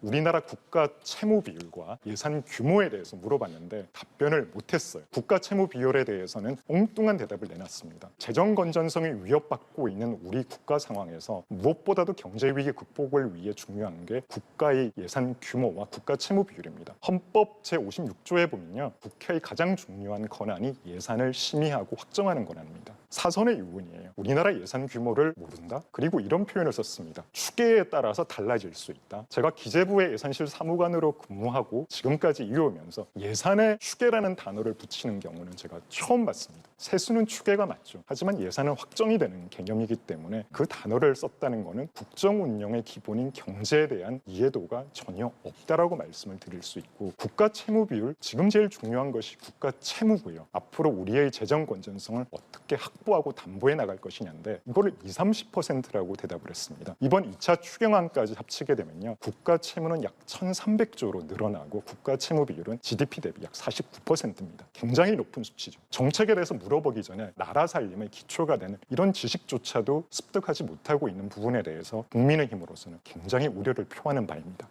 우리나라 국가 채무 비율과 예산 규모에 대해서 물어봤는데 답변을 못했어요. 국가 채무 비율에 대해서는 엉뚱한 대답을 내놨습니다. 재정 건전성이 위협받고 있는 우리 국가 상황에서 무엇보다도 경제 위기 극복을 위해 중요한 게 국가의 예산 규모와 국가 채무 비율입니다. 헌법 제 56조에 보면요. 국회의 가장 중요한 권한이 예산을 심의하고 확정하는 권한입니다. 사선의 유언이에요. 우리나라 예산 규모를 모른다? 그리고 이런 표현을 썼습니다. 추계에 따라서 달라질 수 있다. 제가 기재부의 예산실 사무관으로 근무하고 지금까지 이어오면서 예산에 추계라는 단어를 붙이는 경우는 제가 처음 봤습니다. 세수는 추계가 맞죠. 하지만 예산은 확정이 되는 개념이기 때문에 그 단어를 썼다는 거는 국정 운영의 기본인 경제에 대한 이해도가 전혀 없다라고 말씀을 드릴 수 있고 국가 채무 비율 지금 제일 중요한 것이 국가 채무고요. 앞으로 우리의 재정 건전성을 어떻게 확보 하고 담보해 나갈 것이냐인데 이거를 2, 30%라고 대답을 했습니다. 이번 2차 추경안까지 합치게 되면요. 국가 채무는 약 1,300조로 늘어나고 국가 채무 비율은 GDP 대비 약 49%입니다. 굉장히 높은 수치죠. 정책에 대해서 물어보기 전에 나라 살림의 기초가 되는 이런 지식조차도 습득하지 못하고 있는 부분에 대해서 국민의힘으로서는 굉장히 우려를 표하는 바입니다.